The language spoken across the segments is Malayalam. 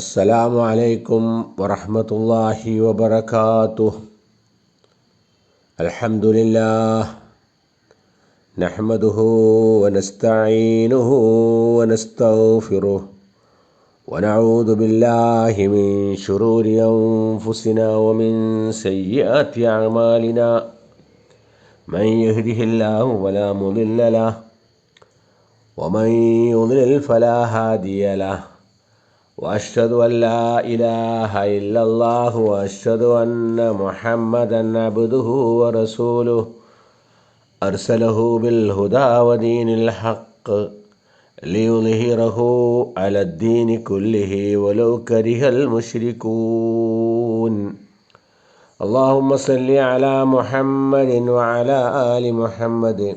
السلام عليكم ورحمة الله وبركاته. الحمد لله نحمده ونستعينه ونستغفره ونعوذ بالله من شرور أنفسنا ومن سيئات أعمالنا. من يهده الله فلا مضل له ومن يضلل فلا هادي له. وأشهد أن لا إله إلا الله وأشهد أن محمدا عبده ورسوله. أرسله بالهدى ودين الحق ليظهره على الدين كله ولو كره المشركون. اللهم صل على محمد وعلى آل محمد.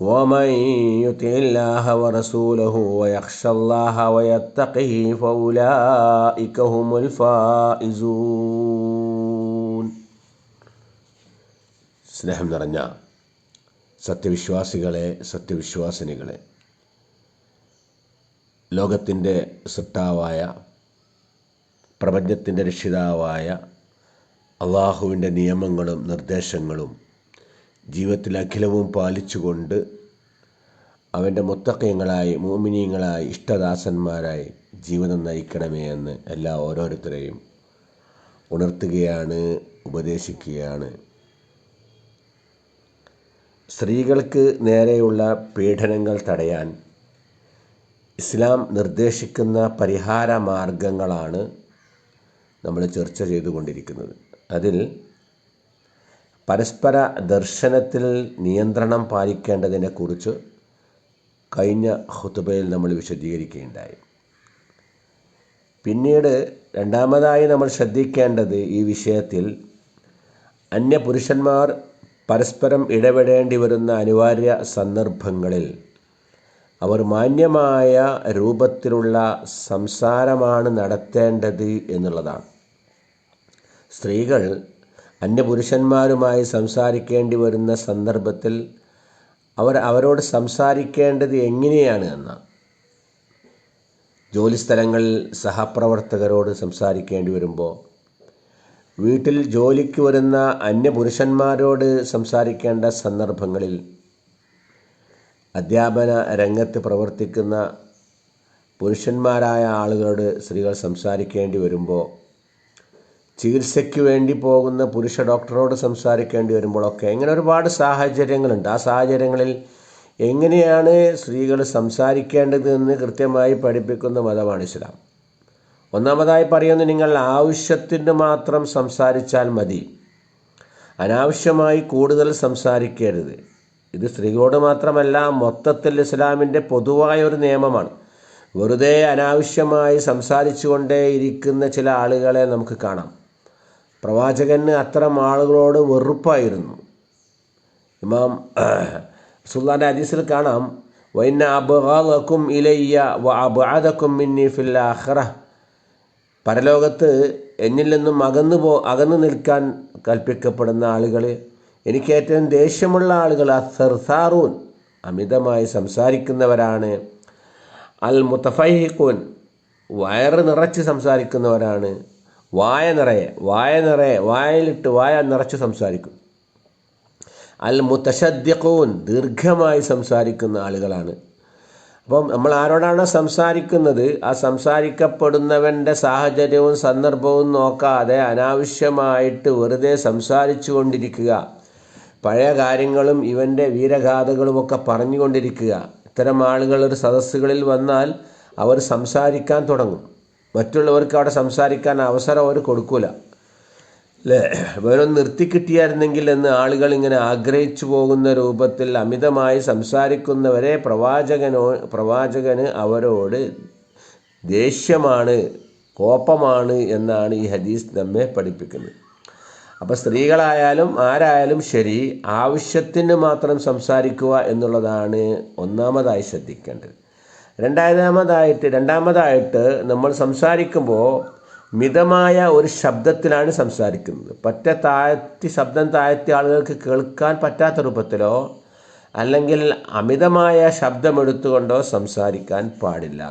ومن يطع الله ورسوله ويخشى الله ويتقه فأولئك هم الفائزون സ്നേഹം നിറഞ്ഞ സത്യവിശ്വാസികളെ സത്യവിശ്വാസിനികളെ ലോകത്തിൻ്റെ സൃഷ്ടാവായ പ്രപഞ്ചത്തിൻ്റെ രക്ഷിതാവായ അള്ളാഹുവിൻ്റെ നിയമങ്ങളും നിർദ്ദേശങ്ങളും ജീവിതത്തിൽ അഖിലവും പാലിച്ചുകൊണ്ട് അവന്റെ മുത്തക്കയങ്ങളായി മോമിനിയങ്ങളായി ഇഷ്ടദാസന്മാരായി ജീവിതം നയിക്കണമേ എന്ന് എല്ലാ ഓരോരുത്തരെയും ഉണർത്തുകയാണ് ഉപദേശിക്കുകയാണ്. സ്ത്രീകൾക്ക് നേരെയുള്ള പീഡനങ്ങൾ തടയാൻ ഇസ്ലാം നിർദ്ദേശിക്കുന്ന പരിഹാര മാർഗങ്ങളാണ് നമ്മൾ ചർച്ച ചെയ്തുകൊണ്ടിരിക്കുന്നത്. അതിൽ പരസ്പര ദർശനത്തിൽ നിയന്ത്രണം പാലിക്കേണ്ടതിനെ കുറിച്ച് കഴിഞ്ഞ ഹുത്തുബയിൽ നമ്മൾ വിശദീകരിക്കുകയുണ്ടായി. പിന്നീട് രണ്ടാമതായി നമ്മൾ ശ്രദ്ധിക്കേണ്ടത് ഈ വിഷയത്തിൽ അന്യപുരുഷന്മാർ പരസ്പരം ഇടപെടേണ്ടി വരുന്ന അനിവാര്യ സന്ദർഭങ്ങളിൽ അവർ മാന്യമായ രൂപത്തിലുള്ള സംസാരമാണ് നടത്തേണ്ടത് എന്നുള്ളതാണ്. സ്ത്രീകൾ അന്യപുരുഷന്മാരുമായി സംസാരിക്കേണ്ടി വരുന്ന സന്ദർഭത്തിൽ അവർ അവരോട് സംസാരിക്കേണ്ടത് എങ്ങനെയാണ് എന്ന ജോലിസ്ഥലങ്ങളിൽ സഹപ്രവർത്തകരോട് സംസാരിക്കേണ്ടി വരുമ്പോൾ വീട്ടിൽ ജോലിക്ക് വരുന്ന അന്യപുരുഷന്മാരോട് സംസാരിക്കേണ്ട സന്ദർഭങ്ങളിൽ അധ്യാപന രംഗത്ത് പ്രവർത്തിക്കുന്ന പുരുഷന്മാരായ ആളുകളോട് സ്ത്രീകൾ സംസാരിക്കേണ്ടി വരുമ്പോൾ ചികിത്സയ്ക്ക് വേണ്ടി പോകുന്ന പുരുഷ ഡോക്ടറോട് സംസാരിക്കേണ്ടി വരുമ്പോഴൊക്കെ ഇങ്ങനെ ഒരുപാട് സാഹചര്യങ്ങളുണ്ട്. ആ സാഹചര്യങ്ങളിൽ എങ്ങനെയാണ് സ്ത്രീകൾ സംസാരിക്കേണ്ടത് എന്ന് കൃത്യമായി പഠിപ്പിക്കുന്ന മതമാണ് ഇസ്ലാം. ഒന്നാമതായി പറയുന്നു നിങ്ങൾ ആവശ്യത്തിന് മാത്രം സംസാരിച്ചാൽ മതി. അനാവശ്യമായി കൂടുതൽ സംസാരിക്കരുത്. ഇത് സ്ത്രീകളോട് മാത്രമല്ല മൊത്തത്തിൽ ഇസ്ലാമിന്റെ പൊതുവായ ഒരു നിയമമാണ്. വെറുതെ അനാവശ്യമായി സംസാരിച്ചുകൊണ്ടേ ഇരിക്കുന്ന ചില ആളുകളെ നമുക്ക് കാണാം. പ്രവാചകന് അത്തരം ആളുകളോട് വെറുപ്പായിരുന്നു. ഇമാം സുൽത്താന്റെ ഹദീസിൽ കാണാം വൈന അബ്ഹാദക്കും ഇലയ്യ വ അബാദക്കും മിന്നി ഫിൽ ആഖിറ. പരലോകത്ത് എന്നിൽ നിന്നും അകന്നു പോ അകന്നു നിൽക്കാൻ കൽപ്പിക്കപ്പെടുന്ന ആളുകൾ എനിക്ക് ഏറ്റവും ദേഷ്യമുള്ള ആളുകൾ അസർസാറൂൻ അമിതമായി സംസാരിക്കുന്നവരാണ്. അൽ മുത്തഫൈഹിക്കൂൻ വയറ് നിറച്ച് സംസാരിക്കുന്നവരാണ്. വായ നിറയെ വായ നിറയെ വായയിലിട്ട് വായ നിറച്ച് സംസാരിക്കും. അൽ മുത്തശദ്യക്കവും ദീർഘമായി സംസാരിക്കുന്ന ആളുകളാണ്. അപ്പം നമ്മൾ ആരോടാണ് സംസാരിക്കുന്നത് ആ സംസാരിക്കപ്പെടുന്നവന്റെ സാഹചര്യവും സന്ദർഭവും നോക്കാതെ അനാവശ്യമായിട്ട് വെറുതെ സംസാരിച്ചു കൊണ്ടിരിക്കുക പഴയ കാര്യങ്ങളും ഇവന്റെ വീരഗാഥകളുമൊക്കെ പറഞ്ഞുകൊണ്ടിരിക്കുക. ഇത്തരം ആളുകൾ ഒരു സദസ്സുകളിൽ വന്നാൽ അവർ സംസാരിക്കാൻ തുടങ്ങും. മറ്റുള്ളവർക്ക് അവിടെ സംസാരിക്കാൻ അവസരം അവർ കൊടുക്കൂല. അല്ലേ വെറും നിർത്തിക്കിട്ടിയായിരുന്നെങ്കിൽ എന്ന് ആളുകൾ ഇങ്ങനെ ആഗ്രഹിച്ചു പോകുന്ന രൂപത്തിൽ അമിതമായി സംസാരിക്കുന്നവരെ പ്രവാചകനോ പ്രവാചകന് അവരോട് ദേഷ്യമാണ് കോപമാണ് എന്നാണ് ഈ ഹദീസ് നമ്മെ പഠിപ്പിക്കുന്നത്. അപ്പോൾ സ്ത്രീകളായാലും ആരായാലും ശരി ആവശ്യത്തിന് മാത്രം സംസാരിക്കുക എന്നുള്ളതാണ് ഒന്നാമതായി ശ്രദ്ധിക്കേണ്ടത്. രണ്ടാമതായിട്ട് രണ്ടാമതായിട്ട് നമ്മൾ സംസാരിക്കുമ്പോൾ മിതമായ ഒരു ശബ്ദത്തിലാണ് സംസാരിക്കുന്നത്. പറ്റ താഴ്ത്തി ശബ്ദം താഴ്ത്തിയ ആളുകൾക്ക് കേൾക്കാൻ പറ്റാത്ത രൂപത്തിലോ അല്ലെങ്കിൽ അമിതമായ ശബ്ദമെടുത്തുകൊണ്ടോ സംസാരിക്കാൻ പാടില്ല.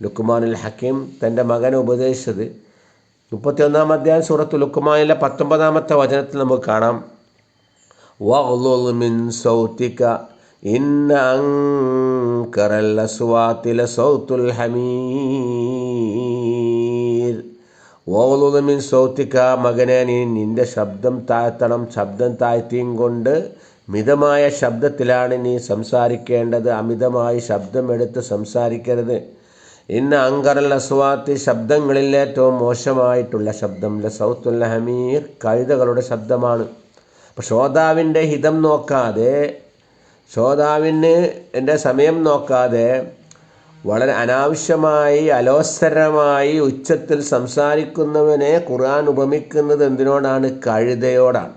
ലുക്കുമാനുൽ ഹക്കീം തന്റെ മകനെ ഉപദേശിച്ചത് മുപ്പത്തിയൊന്നാം അധ്യായം സൂറത്ത് ലുക്കുമാനിലെ പത്തൊമ്പതാമത്തെ വചനത്തിൽ നമുക്ക് കാണാം. വൗതിക മിൻ ഇന്ന അൻകറൽ الأصوات لصوت الحمير വഅ്ളുൽ മിൻ സൗത്തിക്ക മകനെ നീ നിന്റെ ശബ്ദം താഴ്ത്തണം ശബ്ദം താഴ്ത്തിയും കൊണ്ട് മിതമായ ശബ്ദത്തിലാണ് നീ സംസാരിക്കേണ്ടത്. അമിതമായി ശബ്ദമെടുത്ത് സംസാരിക്കരുത്. ഇന്ന് അങ്കറൽ അസ്വാത്ത് ശബ്ദങ്ങളിൽ ഏറ്റവും മോശമായിട്ടുള്ള ശബ്ദം ലസൗത്തുൽ ഹമീർ കഴുതകളുടെ ശബ്ദമാണ്. ശ്രോതാവിന്റെ ഹിതം നോക്കാതെ ശ്രോതാവിന് എന്റെ സമയം നോക്കാതെ വളരെ അനാവശ്യമായി അലോസരമായി ഉച്ചത്തിൽ സംസാരിക്കുന്നവനെ ഖുർആൻ ഉപമിക്കുന്നത് എന്തിനോടാണ്? കഴുതയോടാണ്.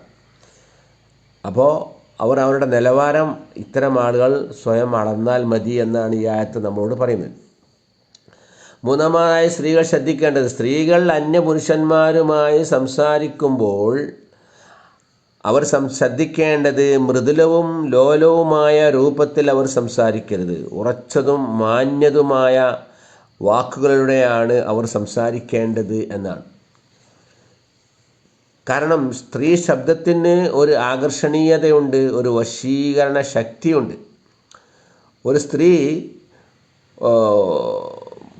അപ്പോൾ അവർ അവരുടെ നിലവാരം ഇത്തരം ആളുകൾ സ്വയം അളന്നാൽ മതി എന്നാണ് ഈ ആയത്ത് നമ്മളോട് പറയുന്നത്. മൂന്നാമതായി സ്ത്രീകൾ ശ്രദ്ധിക്കേണ്ടത് സ്ത്രീകൾ അന്യപുരുഷന്മാരുമായി സംസാരിക്കുമ്പോൾ അവർ ശ്രദ്ധിക്കേണ്ടത് മൃദുലവും ലോലവുമായ രൂപത്തിൽ അവർ സംസാരിക്കരുത്. ഉറച്ചതും മാന്യതുമായ വാക്കുകളുടെയാണ് അവർ സംസാരിക്കേണ്ടത് എന്നാണ്. കാരണം സ്ത്രീ ശബ്ദത്തിന് ഒരു ആകർഷണീയതയുണ്ട് ഒരു വശീകരണ ശക്തിയുണ്ട്. ഒരു സ്ത്രീ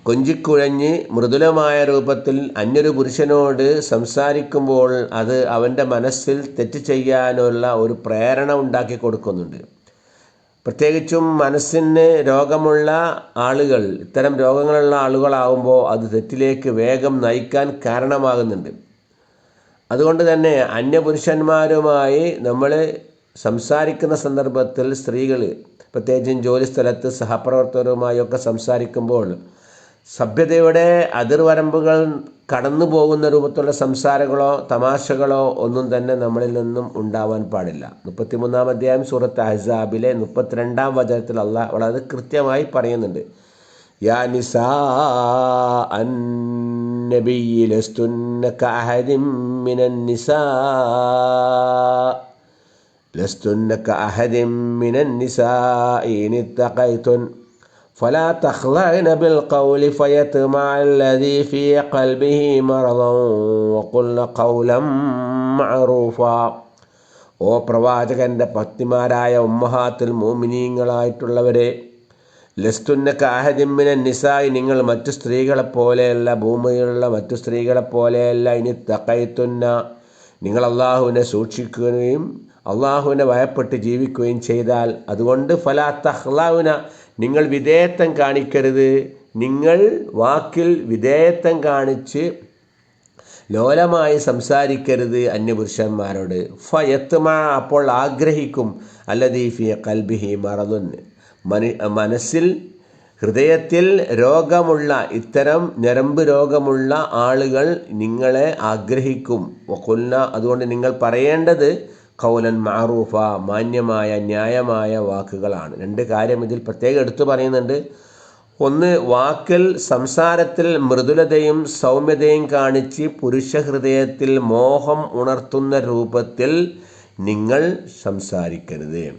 കൊഞ്ചിക്കുഴഞ്ഞ് മൃദുലമായ രൂപത്തിൽ അന്യൊരു പുരുഷനോട് സംസാരിക്കുമ്പോൾ അത് അവന്റെ മനസ്സിൽ തെറ്റ് ചെയ്യാനുള്ള ഒരു പ്രേരണ ഉണ്ടാക്കി കൊടുക്കുന്നുണ്ട്. പ്രത്യേകിച്ചും മനസ്സിന് രോഗമുള്ള ആളുകൾ ഇത്തരം രോഗങ്ങളുള്ള ആളുകളാവുമ്പോൾ അത് തെറ്റിലേക്ക് വേഗം നയിക്കാൻ കാരണമാകുന്നുണ്ട്. അതുകൊണ്ട് തന്നെ അന്യപുരുഷന്മാരുമായി നമ്മൾ സംസാരിക്കുന്ന സന്ദർഭത്തിൽ സ്ത്രീകൾ പ്രത്യേകിച്ചും ജോലിസ്ഥലത്ത് സഹപ്രവർത്തകരുമായൊക്കെ സംസാരിക്കുമ്പോൾ സഭ്യതയുടെ അതിർവരമ്പുകൾ കടന്നു പോകുന്ന രൂപത്തിലുള്ള സംസാരങ്ങളോ തമാശകളോ ഒന്നും തന്നെ നമ്മളിൽ നിന്നും ഉണ്ടാവാൻ പാടില്ല മുപ്പത്തിമൂന്നാം അധ്യായം സൂറത്ത് അഹ്സാബിലെ മുപ്പത്തിരണ്ടാം വചനത്തിൽ അള്ളാഹ് വളരെ കൃത്യമായി പറയുന്നുണ്ട് യാ നിസാ النبي لستن كأحد من النساء لستن كأحد من النساء إن اتقيتن فلا تخضعن بالقول فيطمع الذي في قلبه مرض وقلن قولا معروفا ഓ പ്രവാചകന്റെ പത്നിമാരായ ഉമ്മഹാത്തിൽ മോമിനീങ്ങളായിട്ടുള്ളവരെ ലസ്തുന്നക്ക അഹദിമ്മിന നിസായി നിങ്ങൾ മറ്റു സ്ത്രീകളെ പോലെയല്ല ഭൂമിയിലുള്ള മറ്റു സ്ത്രീകളെ പോലെയല്ല ഇനി തക്കയത്തുന്ന നിങ്ങൾ അള്ളാഹുവിനെ സൂക്ഷിക്കുകയും അള്ളാഹുവിനെ ഭയപ്പെട്ട് ജീവിക്കുകയും ചെയ്താൽ അതുകൊണ്ട് ഫലാ തഹ്ലാവുന നിങ്ങൾ വിധേയത്വം കാണിക്കരുത്. നിങ്ങൾ വാക്കിൽ വിധേയത്വം കാണിച്ച് ലോലമായി സംസാരിക്കരുത് അന്യപുരുഷന്മാരോട്. ഫയത്തുമ അപ്പോൾ ആഗ്രഹിക്കും. അല്ലദീ ഫി കൽബിഹി മറന്നുന്ന് മനു മനസ്സിൽ ഹൃദയത്തിൽ രോഗമുള്ള ഇത്തരം ഞരമ്പ് രോഗമുള്ള ആളുകൾ നിങ്ങളെ ആഗ്രഹിക്കും. കൊല്ല അതുകൊണ്ട് നിങ്ങൾ പറയേണ്ടത് കൗലൻ മാറൂഫ മാന്യമായ ന്യായമായ വാക്കുകളാണ്. രണ്ട് കാര്യം ഇതിൽ പ്രത്യേകം എടുത്തു പറയുന്നുണ്ട്. ഒന്ന് വാക്കിൽ സംസാരത്തിൽ മൃദുലതയും സൗമ്യതയും കാണിച്ച് പുരുഷഹൃദയത്തിൽ മോഹം ഉണർത്തുന്ന രൂപത്തിൽ നിങ്ങൾ സംസാരിക്കരുത്.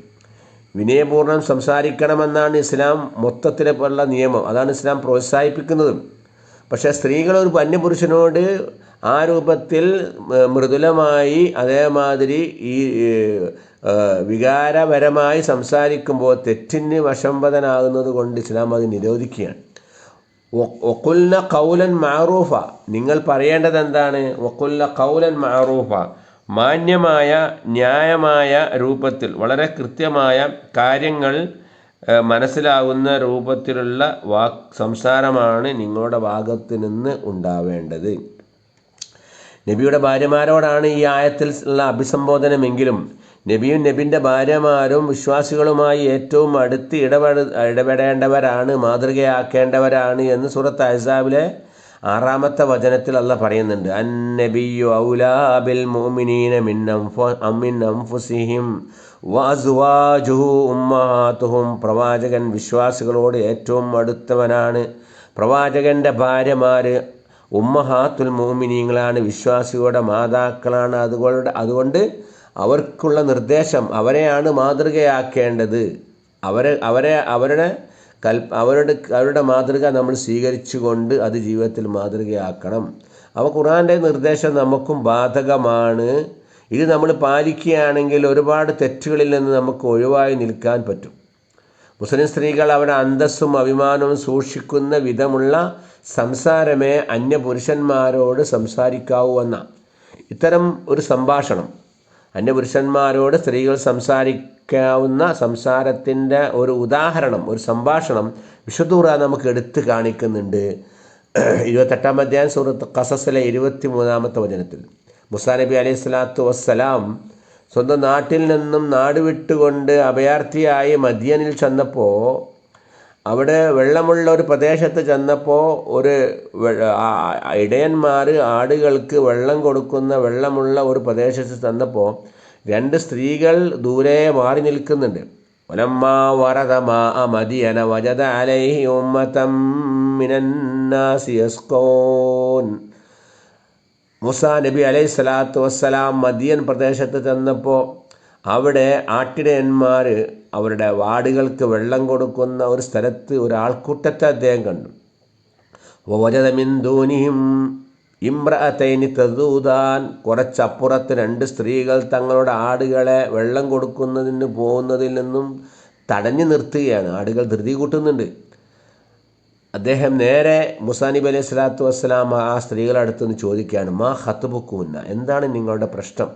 വിനയപൂർണം സംസാരിക്കണമെന്നാണ് ഇസ്ലാം മൊത്തത്തിലുള്ള നിയമം. അതാണ് ഇസ്ലാം പ്രോത്സാഹിപ്പിക്കുന്നതും. പക്ഷേ സ്ത്രീകൾ ഒരു അന്യപുരുഷനോട് ആ രൂപത്തിൽ മൃദുലമായി അതേമാതിരി ഈ വികാരപരമായി സംസാരിക്കുമ്പോൾ തെറ്റിന് വശംവദനാകുന്നത് കൊണ്ട് ഇസ്ലാം അത് നിരോധിക്കുകയാണ്. ഒക്കുൽന കൗലൻ മാറൂഫ നിങ്ങൾ പറയേണ്ടത് എന്താണ്? ഒക്കുൽന കൗലൻ മാറൂഫ മാന്യമായ ന്യായമായ രൂപത്തിൽ വളരെ കൃത്യമായ കാര്യങ്ങൾ മനസ്സിലാകുന്ന രൂപത്തിലുള്ള വാക് സംസാരമാണ് നിങ്ങളുടെ ഭാഗത്ത് നിന്ന് ഉണ്ടാവേണ്ടത്. നബിയുടെ ഭാര്യമാരോടാണ് ഈ ആയത്തിൽ ഉള്ള അഭിസംബോധനമെങ്കിലും നബിയും നബിന്റെ ഭാര്യമാരും വിശ്വാസികളുമായി ഏറ്റവും അടുത്ത് ഇടപെട ഇടപെടേണ്ടവരാണ് മാതൃകയാക്കേണ്ടവരാണ് എന്ന് സൂറത്ത് അഹ്സാബിലെ ആറാമത്തെ വചനത്തിൽ അല്ല പറയുന്നുണ്ട്. അൻ നബിയു ഔലാബിൽ മുഅ്മിനീന മിൻ അൻഫു അൻഫുസിഹിം ഉമ്മഹാത്തുഹും പ്രവാചകൻ വിശ്വാസികളോട് ഏറ്റവും അടുത്തവനാണ്. പ്രവാചകന്റെ ഭാര്യമാര് ഉമ്മഹാത്തുൽ മോമിനിയങ്ങളാണ് വിശ്വാസികളുടെ മാതാക്കളാണ്. അതുകൊണ്ട് അതുകൊണ്ട് അവർക്കുള്ള നിർദ്ദേശം അവരെയാണ് മാതൃകയാക്കേണ്ടത്. അവരെ അവരെ അവരുടെ കൽ അവരുടെ അവരുടെ മാതൃക നമ്മൾ സ്വീകരിച്ചുകൊണ്ട് അത് ജീവിതത്തിൽ മാതൃകയാക്കണം. അപ്പോൾ ഖുറാന്റെ നിർദ്ദേശം നമുക്കും ബാധകമാണ്. ഇത് നമ്മൾ പാലിക്കുകയാണെങ്കിൽ ഒരുപാട് തെറ്റുകളിൽ നിന്ന് നമുക്ക് ഒഴിവായി നിൽക്കാൻ പറ്റും. മുസ്ലിം സ്ത്രീകൾ അവരുടെ അന്തസ്സും അഭിമാനവും സൂക്ഷിക്കുന്ന വിധമുള്ള സംസാരമേ അന്യപുരുഷന്മാരോട് സംസാരിക്കാവൂ എന്ന. ഇത്തരം ഒരു സംഭാഷണം അന്യപുരുഷന്മാരോട് സ്ത്രീകൾ സംസാരിക്കാവുന്ന സംസാരത്തിന്റെ ഒരു ഉദാഹരണം ഒരു സംഭാഷണം വിശുദ്ധൂറ നമുക്ക് എടുത്തു കാണിക്കുന്നുണ്ട്. ഇരുപത്തെട്ടാം അധ്യായം സുഹൃത്ത് കസസിലെ ഇരുപത്തി മൂന്നാമത്തെ വചനത്തിൽ. മുസാ നബി അലൈഹി സ്വലാത്തു വസ്സലാം സ്വന്തം നാട്ടിൽ നിന്നും നാട് വിട്ടുകൊണ്ട് അഭയാർത്ഥിയായി മദ്യനിൽ ചെന്നപ്പോൾ അവിടെ വെള്ളമുള്ള ഒരു പ്രദേശത്ത് ചെന്നപ്പോൾ ഒരു ഇടയന്മാർ ആടുകൾക്ക് വെള്ളം കൊടുക്കുന്ന വെള്ളമുള്ള ഒരു പ്രദേശത്ത് ചെന്നപ്പോൾ രണ്ട് സ്ത്രീകൾ ദൂരെ മാറി നിൽക്കുന്നുണ്ട്. ഒലമ്മാ വറദ മാ മദിയന വജദ അലൈഹി ഉമ്മതം മിനന്നാസി യസ്കോൻ മുസാ നബി അലൈഹി സ്വലാത്തു വസ്സലാം മദിയൻ പ്രദേശത്ത് ചെന്നപ്പോൾ അവിടെ ആട്ടിടയന്മാർ അവരുടെ വാടുകൾക്ക് വെള്ളം കൊടുക്കുന്ന ഒരു സ്ഥലത്ത് ഒരു ആൾക്കൂട്ടത്തെ അദ്ദേഹം കണ്ടു. ഓജതമിന്ദൂനിയും ഇമ്രഅത്തൈനി തദൂതാൻ കുറച്ചപ്പുറത്ത് രണ്ട് സ്ത്രീകൾ തങ്ങളുടെ ആടുകളെ വെള്ളം കൊടുക്കുന്നതിന് പോകുന്നതിൽ നിന്നും തടഞ്ഞു നിർത്തുകയാണ്. ആടുകൾ ധൃതി കൂട്ടുന്നുണ്ട്. അദ്ദേഹം നേരെ മുസാനിബ് നബി അലൈഹി സ്വലാത്തു വസ്സലാം ആ സ്ത്രീകളുടെ അടുത്തുനിന്ന് ചോദിക്കുകയാണ് മാ ഹത്തുബുക്കുന്ന എന്താണ് നിങ്ങളുടെ പ്രശ്നം?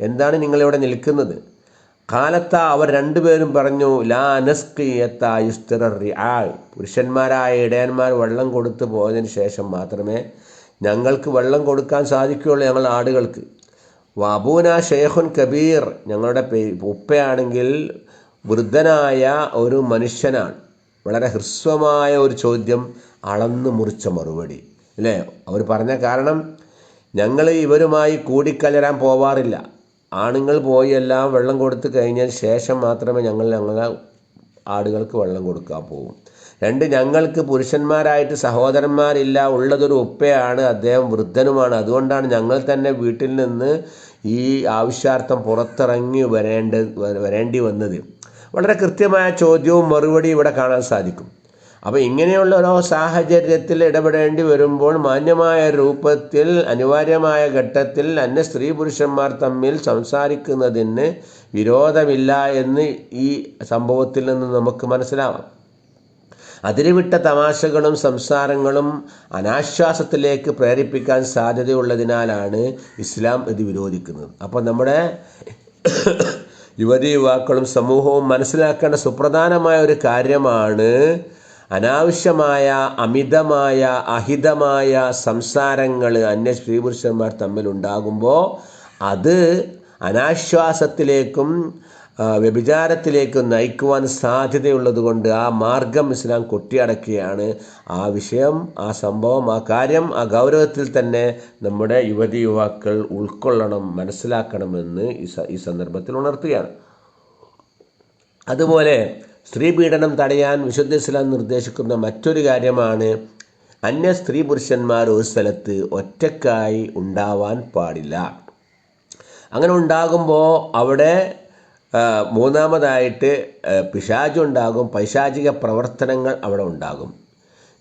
എന്താണ് നിങ്ങളിവിടെ നിൽക്കുന്നത്? കാലത്ത അവർ രണ്ടുപേരും പറഞ്ഞു ലാ നസ്കിയത്തായുസ്തിറാൾ പുരുഷന്മാരായ ഇടയന്മാർ വെള്ളം കൊടുത്തു പോയതിന് ശേഷം മാത്രമേ ഞങ്ങൾക്ക് വെള്ളം കൊടുക്കാൻ സാധിക്കുകയുള്ളൂ ഞങ്ങൾ ആടുകൾക്ക്. വബൂന ഷെയ്ഖുൻ കബീർ ഞങ്ങളുടെ ഉപ്പയാണെങ്കിൽ വൃദ്ധനായ ഒരു മനുഷ്യനാണ്. വളരെ ഹ്രസ്വമായ ഒരു ചോദ്യം അളന്ന് മുറിച്ച മറുപടി അല്ലേ? അവർ പറഞ്ഞ കാരണം ഞങ്ങൾ ഇവരുമായി കൂടിക്കലരാൻ പോവാറില്ല. ആണുങ്ങൾ പോയി എല്ലാം വെള്ളം കൊടുത്തു കഴിഞ്ഞാൽ ശേഷം മാത്രമേ ഞങ്ങൾ ഞങ്ങളെ ആടുകൾക്ക് വെള്ളം കൊടുക്കാൻ പോകും രണ്ട് ഞങ്ങൾക്ക് പുരുഷന്മാരായിട്ട് സഹോദരന്മാരില്ല. ഉള്ളതൊരു ഉപ്പയാണ് അദ്ദേഹം വൃദ്ധനുമാണ്. അതുകൊണ്ടാണ് ഞങ്ങൾ തന്നെ വീട്ടിൽ നിന്ന് ഈ ആവശ്യാർത്ഥം പുറത്തിറങ്ങി വരേണ്ട വരേണ്ടി വന്നത്. വളരെ കൃത്യമായ ചോദ്യവും മറുപടിയും ഇവിടെ കാണാൻ സാധിക്കും. അപ്പോൾ ഇങ്ങനെയുള്ള ഓരോ സാഹചര്യത്തിൽ ഇടപെടേണ്ടി വരുമ്പോൾ മാന്യമായ രൂപത്തിൽ അനിവാര്യമായ ഘട്ടത്തിൽ അന്യ സ്ത്രീ പുരുഷന്മാർ തമ്മിൽ സംസാരിക്കുന്നതിന് വിരോധമില്ല എന്ന് ഈ സംഭവത്തിൽ നിന്ന് നമുക്ക് മനസ്സിലാവാം. അതിരുവിട്ട തമാശകളും സംസാരങ്ങളും അനാശ്വാസത്തിലേക്ക് പ്രേരിപ്പിക്കാൻ സാധ്യതയുള്ളതിനാലാണ് ഇസ്ലാം ഇത് വിരോധിക്കുന്നത്. അപ്പോൾ നമ്മുടെ യുവതി യുവാക്കളും സമൂഹവും മനസ്സിലാക്കേണ്ട സുപ്രധാനമായ ഒരു കാര്യമാണ് അനാവശ്യമായ അമിതമായ അഹിതമായ സംസാരങ്ങൾ അന്യ സ്ത്രീ പുരുഷന്മാർ തമ്മിൽ ഉണ്ടാകുമ്പോൾ അത് അനാശ്വാസത്തിലേക്കും വ്യഭിചാരത്തിലേക്കും നയിക്കുവാൻ സാധ്യതയുള്ളത് കൊണ്ട് ആ മാർഗം ഇസ്ലാം കൊട്ടിയടക്കുകയാണ്. ആ വിഷയം ആ സംഭവം ആ കാര്യം ആ ഗൗരവത്തിൽ തന്നെ നമ്മുടെ യുവതി യുവാക്കൾ ഉൾക്കൊള്ളണം മനസ്സിലാക്കണമെന്ന് ഈ സന്ദർഭത്തിൽ ഉണർത്തുകയാണ്. അതുപോലെ സ്ത്രീ പീഡനം തടയാൻ വിശുദ്ധ ഇസ്ലാം നിർദ്ദേശിക്കുന്ന മറ്റൊരു കാര്യമാണ് അന്യ സ്ത്രീ പുരുഷന്മാർ ഒരു സ്ഥലത്ത് ഒറ്റക്കായി ഉണ്ടാവാൻ പാടില്ല. അങ്ങനെ ഉണ്ടാകുമ്പോൾ അവിടെ മൂന്നാമതായിട്ട് പിശാചുണ്ടാകും പൈശാചിക പ്രവർത്തനങ്ങൾ അവിടെ ഉണ്ടാകും.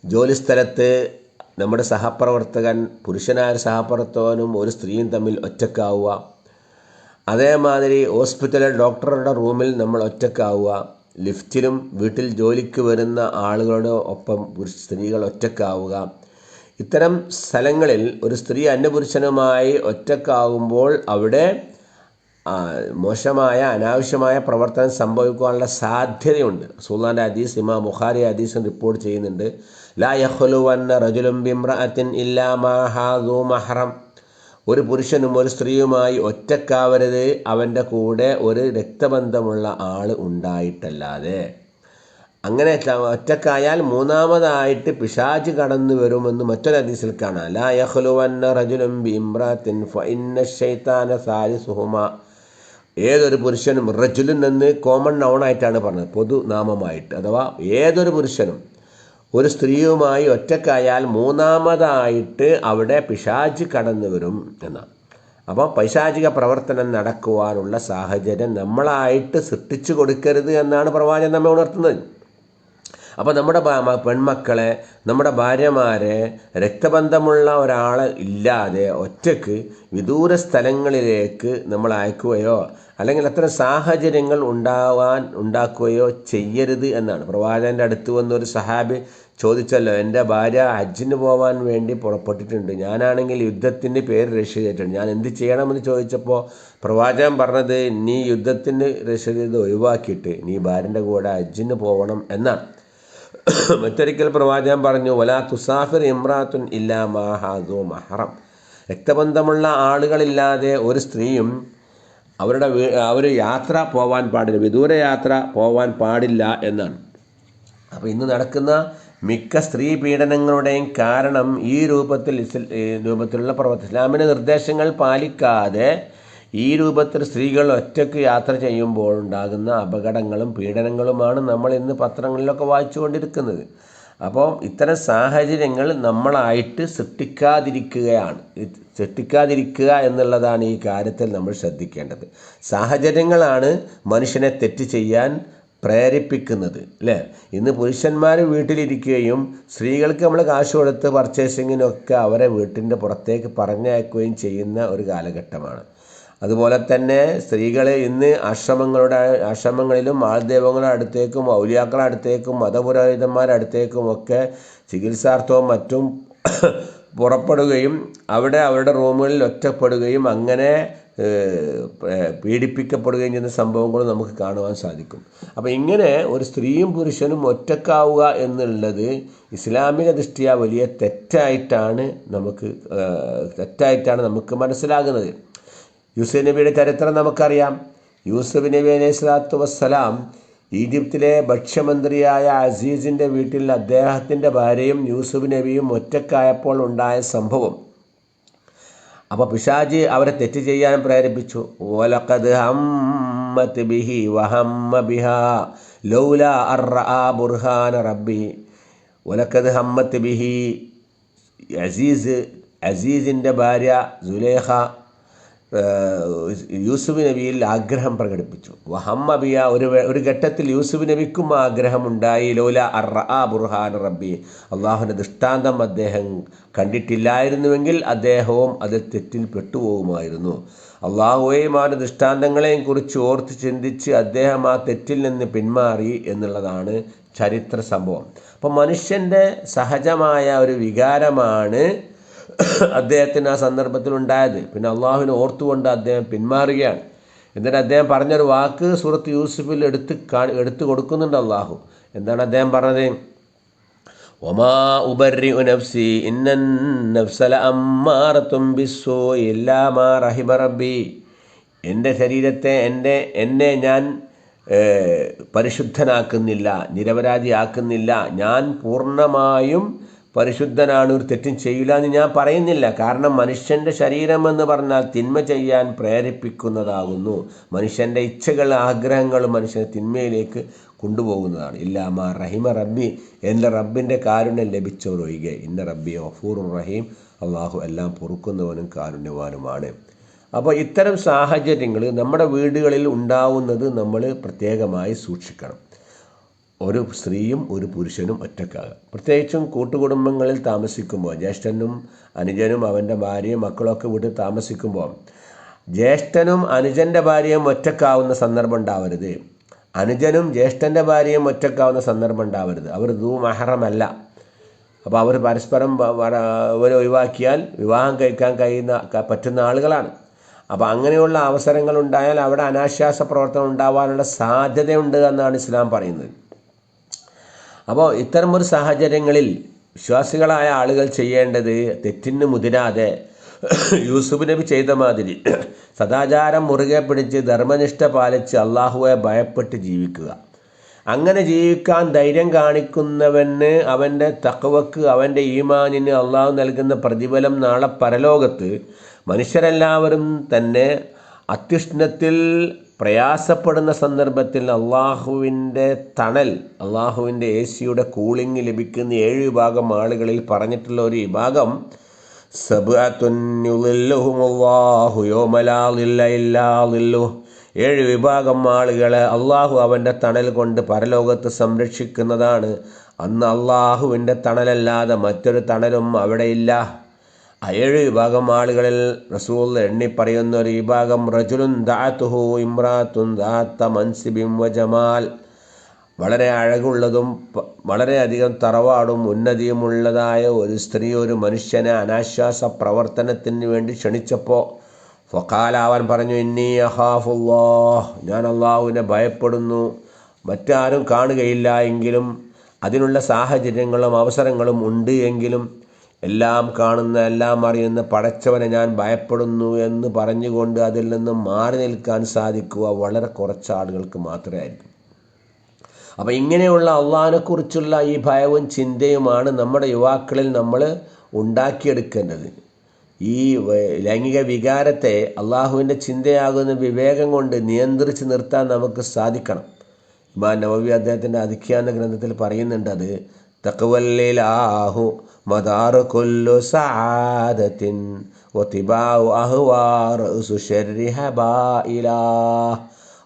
ജോലിസ്ഥലത്ത് നമ്മുടെ സഹപ്രവർത്തകൻ പുരുഷനായ സഹപ്രവർത്തകനും ഒരു സ്ത്രീയും തമ്മിൽ ഒറ്റക്കാവുക. അതേമാതിരി ഹോസ്പിറ്റലിൽ ഡോക്ടറുടെ റൂമിൽ നമ്മൾ ഒറ്റക്കാവുക. ലിഫ്റ്റിലും വീട്ടിൽ ജോലിക്ക് വരുന്ന ആളുകളുടെ ഒപ്പം സ്ത്രീകൾ ഒറ്റക്കാവുക. ഇത്തരം സ്ഥലങ്ങളിൽ ഒരു സ്ത്രീ അന്യപുരുഷനുമായി ഒറ്റക്കാവുമ്പോൾ അവിടെ മോശമായ അനാവശ്യമായ പ്രവർത്തനം സംഭവിക്കാനുള്ള സാധ്യതയുണ്ട്. സുൽത്താന്റെ ഹദീസ് ഇമാം ബുഖാരി ഹദീസും റിപ്പോർട്ട് ചെയ്യുന്നുണ്ട്. ലാ യഹ്ലുവന്ന റജുലും ബിമ്രഅത്തിൻ ഇല്ലാ മാഹാദു മഹ്റം. ഒരു പുരുഷനും ഒരു സ്ത്രീയുമായി ഒറ്റക്കാവരുത്. അവന്റെ കൂടെ ഒരു രക്തബന്ധമുള്ള ആൾ ഉണ്ടായിട്ടല്ലാതെ. അങ്ങനെ ഒറ്റക്കായാൽ മൂന്നാമതായിട്ട് പിശാജ് കടന്നു വരുമെന്ന് മറ്റൊരു ഹദീസിൽ കാണാം. ലാ യഖ്ലുവന്ന റജുലും ബിഇംറാത്തിൻ ഷെയ്ത്താന സാരി സാലിസുഹുമ. ഏതൊരു പുരുഷനും റജുലിൻ എന്ന് കോമൺ നൗണായിട്ടാണ് പറഞ്ഞത്. പൊതുനാമമായിട്ട്. അഥവാ ഏതൊരു പുരുഷനും ഒരു സ്ത്രീയുമായി ഒറ്റക്കായാൽ മൂന്നാമതായിട്ട് അവിടെ പിശാച് കടന്നു വരും എന്നാണ്. അപ്പോൾ പൈശാചിക പ്രവർത്തനം നടക്കുവാനുള്ള സാഹചര്യം നമ്മളായിട്ട് സൃഷ്ടിച്ചു കൊടുക്കരുത് എന്നാണ് പ്രവാചകൻ നമ്മെ ഉണർത്തുന്നത്. അപ്പോൾ നമ്മുടെ പെൺമക്കളെ നമ്മുടെ ഭാര്യമാരെ രക്തബന്ധമുള്ള ഒരാളെ ഇല്ലാതെ ഒറ്റയ്ക്ക് വിദൂര സ്ഥലങ്ങളിലേക്ക് നമ്മൾ അയക്കുകയോ അല്ലെങ്കിൽ അത്തരം സാഹചര്യങ്ങൾ ഉണ്ടാവാൻ ഉണ്ടാക്കുകയോ ചെയ്യരുത് എന്നാണ്. പ്രവാചകന്റെ അടുത്ത് വന്ന ഒരു സഹാബി ചോദിച്ചല്ലോ എന്റെ ഭാര്യ ഹജ്ജിന് പോകാൻ വേണ്ടി പുറപ്പെട്ടിട്ടുണ്ട്. ഞാനാണെങ്കിൽ യുദ്ധത്തിന് പേര് രജിസ്റ്റർ ചെയ്തിട്ടുണ്ട്. ഞാൻ എന്ത് ചെയ്യണമെന്ന് ചോദിച്ചപ്പോൾ പ്രവാചകൻ പറഞ്ഞത് നീ യുദ്ധത്തിന് രജിസ്റ്റർ ചെയ്ത് ഒഴിവാക്കിയിട്ട് നീ ഭാര്യന്റെ കൂടെ ഹജ്ജിന് പോകണം എന്നാണ്. മറ്റൊരിക്കൽ പ്രവാചകൻ പറഞ്ഞു വലാ തുസാഫിർ ഇമ്രാത്തുൻ ഇല്ലാ മാഹാദോ മഹറം. രക്തബന്ധമുള്ള ആളുകളില്ലാതെ ഒരു സ്ത്രീയും അവരുടെ അവർ യാത്ര പോവാൻ പാടില്ല. വിദൂര യാത്ര പോവാൻ പാടില്ല എന്നാണ്. അപ്പോൾ ഇന്ന് നടക്കുന്ന മിക്ക സ്ത്രീ പീഡനങ്ങളുടെയും കാരണം ഈ രൂപത്തിൽ രൂപത്തിലുള്ള പ്രവർത്തനം ഇസ്ലാമിന്റെ നിർദ്ദേശങ്ങൾ പാലിക്കാതെ ഈ രൂപത്തിൽ സ്ത്രീകൾ ഒറ്റയ്ക്ക് യാത്ര ചെയ്യുമ്പോൾ ഉണ്ടാകുന്ന അപകടങ്ങളും പീഡനങ്ങളുമാണ് നമ്മൾ ഇന്ന് പത്രങ്ങളിലൊക്കെ വായിച്ചുകൊണ്ടിരിക്കുന്നത്. അപ്പോൾ ഇത്തരം സാഹചര്യങ്ങൾ നമ്മളായിട്ട് സൃഷ്ടിക്കാതിരിക്കുകയാണ്. സൃഷ്ടിക്കാതിരിക്കുക എന്നുള്ളതാണ് ഈ കാര്യത്തിൽ നമ്മൾ ശ്രദ്ധിക്കേണ്ടത്. സാഹചര്യങ്ങളാണ് മനുഷ്യനെ തെറ്റ് ചെയ്യാൻ പ്രേരിപ്പിക്കുന്നത് അല്ലേ? ഇന്ന് പുരുഷന്മാർ വീട്ടിലിരിക്കുകയും സ്ത്രീകൾക്ക് നമ്മൾ കാശ് കൊടുത്ത് പർച്ചേസിങ്ങിനൊക്കെ അവരെ വീട്ടിന്റെ പുറത്തേക്ക് പറഞ്ഞയക്കുകയും ചെയ്യുന്ന ഒരു കാലഘട്ടമാണ്. അതുപോലെ തന്നെ സ്ത്രീകളെ ഇന്ന് ആശ്രമങ്ങളുടെ ആശ്രമങ്ങളിലും ആൾദൈവങ്ങളുടെ അടുത്തേക്കും ഔലിയാക്കളുടെ അടുത്തേക്കും മതപുരോഹിതന്മാരുടെ അടുത്തേക്കും ഒക്കെ ചികിത്സാർത്ഥവും മറ്റും പുറപ്പെടുകയും അവിടെ അവരുടെ റൂമുകളിൽ ഒറ്റപ്പെടുകയും അങ്ങനെ പീഡിപ്പിക്കപ്പെടുകയും ചെയ്യുന്ന സംഭവങ്ങൾ നമുക്ക് കാണുവാൻ സാധിക്കും. അപ്പോൾ ഇങ്ങനെ ഒരു സ്ത്രീയും പുരുഷനും ഒറ്റക്കാവുക എന്നുള്ളത് ഇസ്ലാമിക ദൃഷ്ടിയ വലിയ തെറ്റായിട്ടാണ് നമുക്ക് തെറ്റായിട്ടാണ് നമുക്ക് മനസ്സിലാകുന്നത്. യൂസുഫ് നബിയുടെ ചരിത്രം നമുക്കറിയാം. യൂസഫ് നബി അലൈഹി സ്വലാത്തു വസ്സലാം ഈജിപ്തിലെ ഭക്ഷ്യമന്ത്രിയായ അസീസിന്റെ വീട്ടിൽ അദ്ദേഹത്തിന്റെ ഭാര്യയും യൂസുഫ് നബിയും ഒറ്റക്കായപ്പോൾ ഉണ്ടായ സംഭവം. അപ്പോൾ പിഷാജി അവരെ തെറ്റ് ചെയ്യാൻ പ്രേരിപ്പിച്ചു. ഓലക്കത് ഹമ്മത്ത് ബിഹി വഹമ്മ ബിഹ ലൗല ബുർഹാന റബ്ബി. ഒലക്കത് ഹമ്മത്ത് ബിഹി അസീസ് അസീസിന്റെ ഭാര്യ സുലേഖ യൂസുഫ് നബിയിൽ ആഗ്രഹം പ്രകടിപ്പിച്ചു. വഹമ്മബിയ ഒരു ഒരു ഘട്ടത്തിൽ യൂസുഫ് നബിക്കും ആഗ്രഹമുണ്ടായി ലോല അർ ആ ബുർഹാൻ റബ്ബി. അള്ളാഹുവിന്റെ ദൃഷ്ടാന്തം അദ്ദേഹം കണ്ടിട്ടില്ലായിരുന്നുവെങ്കിൽ അദ്ദേഹവും അത് തെറ്റിൽ പെട്ടുപോകുമായിരുന്നു അള്ളാഹുവേയും അവന്റെ ദൃഷ്ടാന്തങ്ങളെയും കുറിച്ച് ഓർത്ത് ചിന്തിച്ച് അദ്ദേഹം ആ തെറ്റിൽ നിന്ന് പിന്മാറി എന്നുള്ളതാണ് ചരിത്ര സംഭവം. അപ്പം മനുഷ്യന്റെ സഹജമായ ഒരു വികാരമാണ് അദ്ദേഹത്തിന് ആ സന്ദർഭത്തിൽ ഉണ്ടായത്. പിന്നെ അള്ളാഹുവിനെ ഓർത്തുകൊണ്ട് അദ്ദേഹം പിന്മാറുകയാണ്. എന്നിട്ട് അദ്ദേഹം പറഞ്ഞൊരു വാക്ക് സൂറത്ത് യൂസുഫിൽ എടുത്ത് കാ എടുത്തു കൊടുക്കുന്നുണ്ട് അള്ളാഹു. എന്താണ് അദ്ദേഹം പറഞ്ഞത്? ഒമാ ഉബരി നഫ്സി ഇന്നൻ അമ്മാറത്തും ബിസ്സോ ഇല്ലാമാ റഹിബ റബ്ബി. എന്റെ ശരീരത്തെ എന്റെ എന്നെ ഞാൻ പരിശുദ്ധനാക്കുന്നില്ല നിരപരാധിയാക്കുന്നില്ല. ഞാൻ പൂർണമായും പരിശുദ്ധനാണ് ഒരു തെറ്റും ചെയ്യില്ല എന്ന് ഞാൻ പറയുന്നില്ല. കാരണം മനുഷ്യന്റെ ശരീരം എന്ന് പറഞ്ഞാൽ തിന്മ ചെയ്യാൻ പ്രേരിപ്പിക്കുന്നതാകുന്നു. മനുഷ്യന്റെ ഇച്ഛകൾ ആഗ്രഹങ്ങളും മനുഷ്യനെ തിന്മയിലേക്ക് കൊണ്ടുപോകുന്നതാണ്. ഇല്ലാമ റഹിമ റബ്ബി എന്റെ റബ്ബിന്റെ കാരുണ്യം ലഭിച്ചവർ ഒഴികെ. ഇന്ന റബ്ബി ഒഫൂർ റഹീം. അള്ളാഹു എല്ലാം പൊറുക്കുന്നവനും കാരുണ്യവാനുമാണ്. അപ്പോൾ ഇത്തരം സാഹചര്യങ്ങൾ നമ്മുടെ വീടുകളിൽ ഉണ്ടാവുന്നത് നമ്മൾ പ്രത്യേകമായി സൂക്ഷിക്കണം. ഒരു സ്ത്രീയും ഒരു പുരുഷനും ഒറ്റക്കാകുക പ്രത്യേകിച്ചും കൂട്ടുകുടുംബങ്ങളിൽ താമസിക്കുമ്പോൾ ജ്യേഷ്ഠനും അനുജനും അവന്റെ ഭാര്യയും മക്കളൊക്കെ വീട്ടിൽ താമസിക്കുമ്പോൾ ജ്യേഷ്ഠനും അനുജന്റെ ഭാര്യയും ഒറ്റക്കാവുന്ന സന്ദർഭം ഉണ്ടാവരുത്. അനുജനും ജ്യേഷ്ഠന്റെ ഭാര്യയും ഒറ്റക്കാവുന്ന സന്ദർഭം ഉണ്ടാവരുത്. അവർ ദൂ മഹറമല്ല. അപ്പോൾ അവർ പരസ്പരം അവരെ ഒഴിവാക്കിയാൽ വിവാഹം കഴിക്കാൻ കഴിയുന്ന പറ്റുന്ന ആളുകളാണ്. അപ്പോൾ അങ്ങനെയുള്ള അവസരങ്ങൾ ഉണ്ടായാൽ അവിടെ അനാശ്വാസ പ്രവർത്തനം ഉണ്ടാവാനുള്ള സാധ്യതയുണ്ട് എന്നാണ് ഇസ്ലാം പറയുന്നത്. അപ്പോൾ ഇത്തരമൊരു സാഹചര്യങ്ങളിൽ വിശ്വാസികളായ ആളുകൾ ചെയ്യേണ്ടത് തെറ്റിന് മുതിരാതെ യൂസുഫ് നബി ചെയ്ത മാതിരി സദാചാരം മുറുകെ പിടിച്ച് ധർമ്മനിഷ്ഠ പാലിച്ച് അള്ളാഹുവെ ഭയപ്പെട്ട് ജീവിക്കുക. അങ്ങനെ ജീവിക്കാൻ ധൈര്യം കാണിക്കുന്നവന് അവന്റെ തക്കവക്ക് അവന്റെ ഈമാനിന് അള്ളാഹു നൽകുന്ന പ്രതിഫലം നാളെ പരലോകത്ത് മനുഷ്യരെല്ലാവരും തന്നെ അത്യുഷ്ണത്തിൽ പ്രയാസപ്പെടുന്ന സന്ദർഭത്തിൽ അള്ളാഹുവിന്റെ തണൽ അള്ളാഹുവിന്റെ എ സിയുടെ കൂളിംഗ് ലഭിക്കുന്ന ഏഴ് വിഭാഗം ആളുകളിൽ പറഞ്ഞിട്ടുള്ള ഒരു വിഭാഗം ഏഴ് വിഭാഗം ആളുകളെ അള്ളാഹു അവന്റെ തണൽ കൊണ്ട് പരലോകത്ത് സംരക്ഷിക്കുന്നതാണ്. അന്ന് അള്ളാഹുവിന്റെ തണലല്ലാതെ മറ്റൊരു തണലും അവിടെയില്ല ഏഴ് വിഭാഗം ആളുകളിൽ റസൂൽ എണ്ണി പറയുന്ന ഒരു വിഭാഗം റജുലുൻ ദാത്തുഹു ഇമ്രാത്തുൻ ദാത്ത മൻസിബിം വ ജമാൽ വളരെ അഴകുള്ളതും വളരെയധികം തറവാടും ഉന്നതിയുമുള്ളതായ ഒരു സ്ത്രീ ഒരു മനുഷ്യനെ അനാശ്വാസ പ്രവർത്തനത്തിന് വേണ്ടി ക്ഷണിച്ചപ്പോൾ ഫക്കാല അവൻ പറഞ്ഞു ഇന്നി അഹാഫുല്ലാ ഞാൻ അള്ളാഹുവിനെ ഭയപ്പെടുന്നു. മറ്റാരും കാണുകയില്ല എങ്കിലും അതിനുള്ള സാഹചര്യങ്ങളും അവസരങ്ങളും ഉണ്ട് എങ്കിലും എല്ലാം കാണുന്ന എല്ലാം അറിയുന്ന പടച്ചവനെ ഞാൻ ഭയപ്പെടുന്നു എന്ന് പറഞ്ഞുകൊണ്ട് അതിൽ നിന്ന് മാറി നിൽക്കാൻ സാധിക്കുക വളരെ കുറച്ച് ആളുകൾക്ക് മാത്രമേ ആയിരിക്കും. അപ്പം ഇങ്ങനെയുള്ള അള്ളാഹിനെക്കുറിച്ചുള്ള ഈ ഭയവും ചിന്തയുമാണ് നമ്മുടെ യുവാക്കളിൽ നമ്മൾ ഉണ്ടാക്കിയെടുക്കേണ്ടത്. ഈ ലൈംഗിക വികാരത്തെ അള്ളാഹുവിന്റെ ചിന്തയാകുന്ന വിവേകം കൊണ്ട് നിയന്ത്രിച്ച് നിർത്താൻ നമുക്ക് സാധിക്കണം. ഇമാ നവവി അദ്ദേഹത്തിന്റെ അധിഖ്യാന ഗ്രന്ഥത്തിൽ പറയുന്നുണ്ട് അത് തക്കവല്ലിലാഹു മദാറു കൊല്ലു സാദത്തിൻ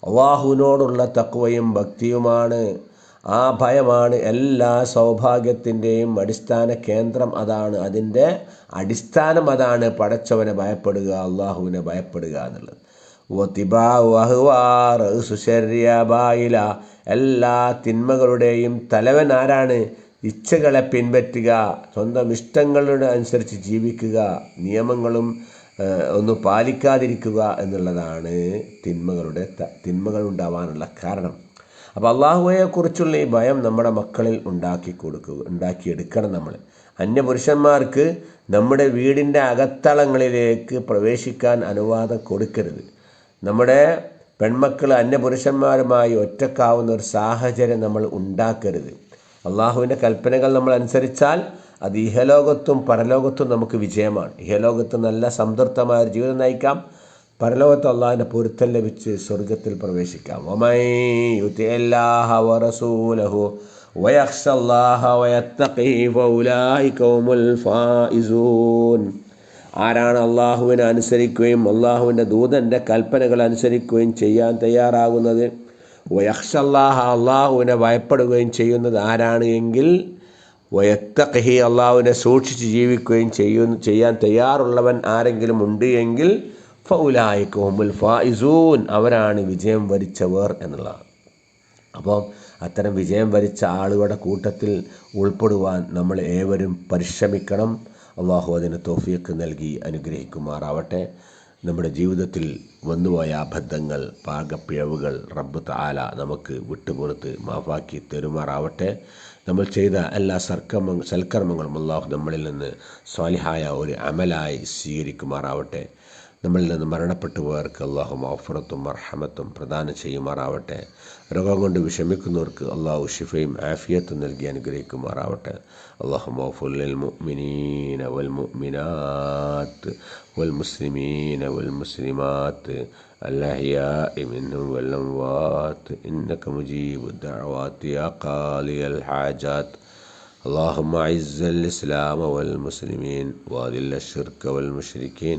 അള്ളാഹുവിനോടുള്ള തക്വയും ഭക്തിയുമാണ്. ആ ഭയമാണ് എല്ലാ സൗഭാഗ്യത്തിന്റെയും അടിസ്ഥാന കേന്ദ്രം അതാണ്. അതിന്റെ അടിസ്ഥാനം അതാണ് പടച്ചവനെ ഭയപ്പെടുക അള്ളാഹുവിനെ ഭയപ്പെടുക എന്നുള്ളത്. എല്ലാ തിന്മകളുടെയും തലവൻ ആരാണ്? ഇച്ഛകളെ പിൻപറ്റുക സ്വന്തം ഇഷ്ടങ്ങളുടെ അനുസരിച്ച് ജീവിക്കുക നിയമങ്ങളും ഒന്നും പാലിക്കാതിരിക്കുക എന്നുള്ളതാണ് തിന്മകളുടെ തിന്മകൾ ഉണ്ടാവാനുള്ള കാരണം. അപ്പോൾ അള്ളാഹുവെക്കുറിച്ചുള്ള ഈ ഭയം നമ്മുടെ മക്കളിൽ ഉണ്ടാക്കി കൊടുക്കുക ഉണ്ടാക്കിയെടുക്കണം നമ്മൾ അന്യപുരുഷന്മാർക്ക് നമ്മുടെ വീടിന്റെ അകത്തളങ്ങളിലേക്ക് പ്രവേശിക്കാൻ അനുവാദം കൊടുക്കരുത്. നമ്മുടെ പെൺമക്കൾ അന്യപുരുഷന്മാരുമായി ഒറ്റക്കാവുന്ന ഒരു സാഹചര്യം നമ്മൾ ഉണ്ടാക്കരുത്. അള്ളാഹുവിന്റെ കൽപ്പനകൾ നമ്മൾ അനുസരിച്ചാൽ അത് ഇഹലോകത്തും പരലോകത്തും നമുക്ക് വിജയമാണ്. ഇഹലോകത്ത് നല്ല സംതൃപ്തമായ ഒരു ജീവിതം നയിക്കാം. പരലോകത്ത് അള്ളാഹിന്റെ പൊരുത്തം ലഭിച്ച് സ്വർഗത്തിൽ പ്രവേശിക്കാം. ആരാണ് അള്ളാഹുവിനെ അനുസരിക്കുകയും അള്ളാഹുവിന്റെ ദൂതന്റെ കൽപ്പനകൾ അനുസരിക്കുകയും ചെയ്യാൻ തയ്യാറാകുന്നത്? വയക്ഷല്ലാഹ അള്ളാഹുവിനെ ഭയപ്പെടുകയും ചെയ്യുന്നത് ആരാണ് എങ്കിൽ വയത്തഖഹി അള്ളാഹുവിനെ സൂക്ഷിച്ച് ജീവിക്കുകയും ചെയ്യുന്ന ചെയ്യാൻ തയ്യാറുള്ളവൻ ആരെങ്കിലും ഉണ്ട് എങ്കിൽ ഫൗലായിക്കോമുൽ ഫായിസൂൻ അവരാണ് വിജയം വരിച്ചവർ എന്നുള്ളതാണ്. അപ്പോൾ അത്തരം വിജയം വരിച്ച ആളുകളുടെ കൂട്ടത്തിൽ ഉൾപ്പെടുവാൻ നമ്മൾ ഏവരും പരിശ്രമിക്കണം. അള്ളാഹു അതിന് തോഫിയൊക്കെ നൽകി അനുഗ്രഹിക്കുമാറാവട്ടെ. നമ്മുടെ ജീവിതത്തിൽ വന്നുപോയ അബദ്ധങ്ങൾ പാകപ്പിഴവുകൾ റബ്ബ് താല നമുക്ക് വിട്ടുപുറത്ത് മാഫാക്കി തെരുമാറാവട്ടെ. നമ്മൾ ചെയ്ത എല്ലാ സർക്കർമ്മ സൽക്കർമ്മങ്ങളും അള്ളാഹു നമ്മളിൽ നിന്ന് സ്വാലിഹായ ഒരു അമലായി സ്വീകരിക്കുമാറാവട്ടെ. നമ്മളിൽ നിന്ന് മരണപ്പെട്ടു പോയവർക്ക് അള്ളാഹു മൗഫറത്തും മർഹമത്തും പ്രദാനം ചെയ്യുമാറാവട്ടെ രോഗം കൊണ്ട് വിഷമിക്കുന്നവർക്ക് അള്ളാഹു ഷിഫയും ആഫിയത്തും നൽകി അനുഗ്രഹിക്കുമാറാവട്ടെ അള്ളാഹു മൗഫുൽ മുഅ്മിനീന വൽ മുഅ്മിനാത്ത് വൽ മുസ്ലിമീന വൽ മുസ്ലിമാത്ത് الأحياء منهم والأموات إنك مجيب الدعوات يا قاضي الحاجات اللهم أعز الإسلام والمسلمين وأذل الشرك والمشركين